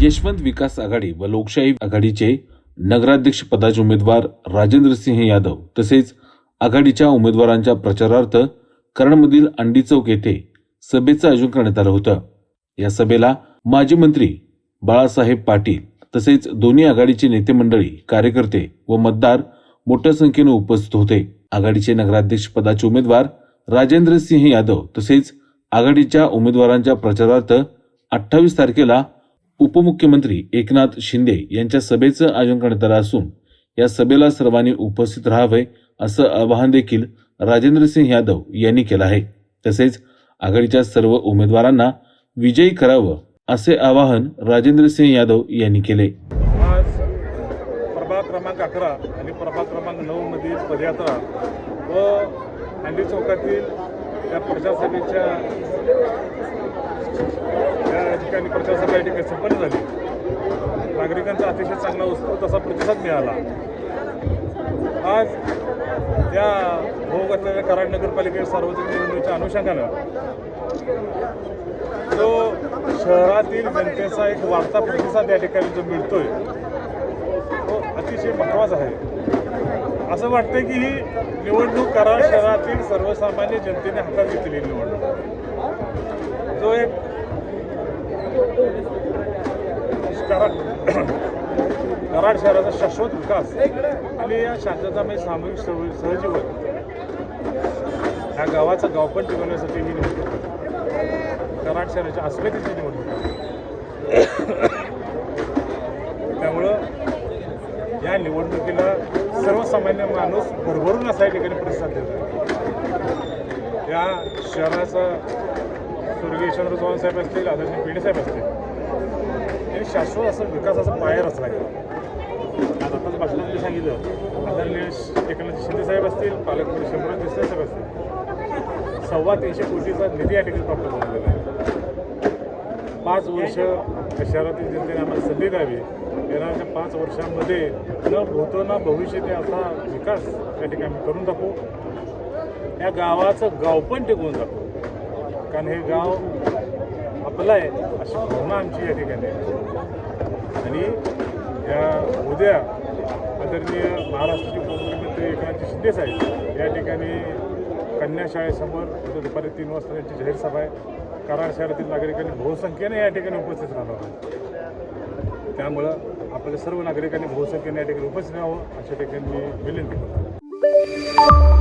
यशवंत विकास आघाडी व लोकशाही आघाडीचे नगराध्यक्ष पदाचे उमेदवार राजेंद्र सिंह यादव तसेच आघाडीच्या उमेदवारांच्या प्रचारार्थ करणमधील अंडी चौक येथे सभेचं आयोजन करण्यात आलं होतं. या सभेला माजी मंत्री बाळासाहेब पाटील तसेच दोन्ही आघाडीचे नेते मंडळी कार्यकर्ते व मतदार मोठ्या संख्येने उपस्थित होते. आघाडीचे नगराध्यक्ष पदाचे उमेदवार राजेंद्र सिंह यादव तसेच आघाडीच्या उमेदवारांच्या प्रचारार्थ अठ्ठावीस तारखेला उपमुख्यमंत्री एकनाथ शिंदे यांच्या सभेचं आयोजन करण्यात आलं असून या सभेला सर्वांनी उपस्थित राहावे असं आवाहन देखील राजेंद्र सिंह यादव यांनी केलं आहे. तसेच आघाडीच्या सर्व उमेदवारांना विजयी करावं असे आवाहन राजेंद्र सिंह यादव यांनी केले. आज प्रभाग क्रमांक अकरा आणि प्रभाग क्रमांक नऊ मधील पदयात्रा व चौकातील या प्रचारसभेच्या या ठिकाणी प्रचारसभा या ठिकाणी संपन्न झाली. नागरिकांचा अतिशय चांगला उत्स्फूर्त असा प्रतिसाद मिळाला. आज या भोग कराड नगरपालिकेच्या सार्वजनिक निवडणुकीच्या अनुषंगानं जो शहरातील जनतेचा एक वाढता प्रतिसाद या ठिकाणी जो मिळतोय तो अतिशय महत्त्वाचा आहे. असं वाटतं की ही निवडणूक कराड शहरातील सर्वसामान्य जनतेने हातात घेतलेली निवडणूक जो एक कराड शहराचा शाश्वत विकास आणि या शांततामय म्हणजे सामूहिक सह- सहजीवन ह्या गावाचं गावपण टिकवण्यासाठी ही निवडणूक कराड शहराच्या अस्मितेची निवडणूक त्यामुळं या निवडणुकीला सर्वसामान्य माणूस भरभरून असा या ठिकाणी प्रतिसाद देत आहे या शहराचा स्वर्गीय यशवंत चव्हाण साहेब असतील आदरणीय पेढे साहेब असतील हे शाश्वत असं विकासाचा पाया रचला गेला आताच भाषणात मी सांगितलं आदरणीय एकनाथ शिंदे साहेब असतील पालकमंत्री शंभर देसाई साहेब असतील. सव्वा तीनशे कोटीचा निधी या ठिकाणी प्राप्त झालेला आहे. पाच वर्ष या शहरातील जनतेने आम्हाला संधी द्यावी. येणाऱ्या पाच वर्षांमध्ये न भूतो ना भविष्य ते असा विकास या ठिकाणी आम्ही करून दाखवू. या गावाचं गाव पण टिकवून दाखवू. कारण हे गाव आपलं आहे अशी भावना आमची या ठिकाणी आहे. आणि या उद्या आदरणीय महाराष्ट्राचे उपमुख्यमंत्री एकनाथजी शिंदे साहेब या ठिकाणी कन्या शाळेसमोर दुपारी तीन वाजता त्यांची जाहीर सभा आहे. कराड शहरातील नागरिकांनी बहुसंख्येने या ठिकाणी उपस्थित राहणार आहे त्यामुळं आपल्या सर्व नागरिकांनी बहुसंख्येने या ठिकाणी उपस्थित राहावं अशा ठिकाणी मी विनंती करतो.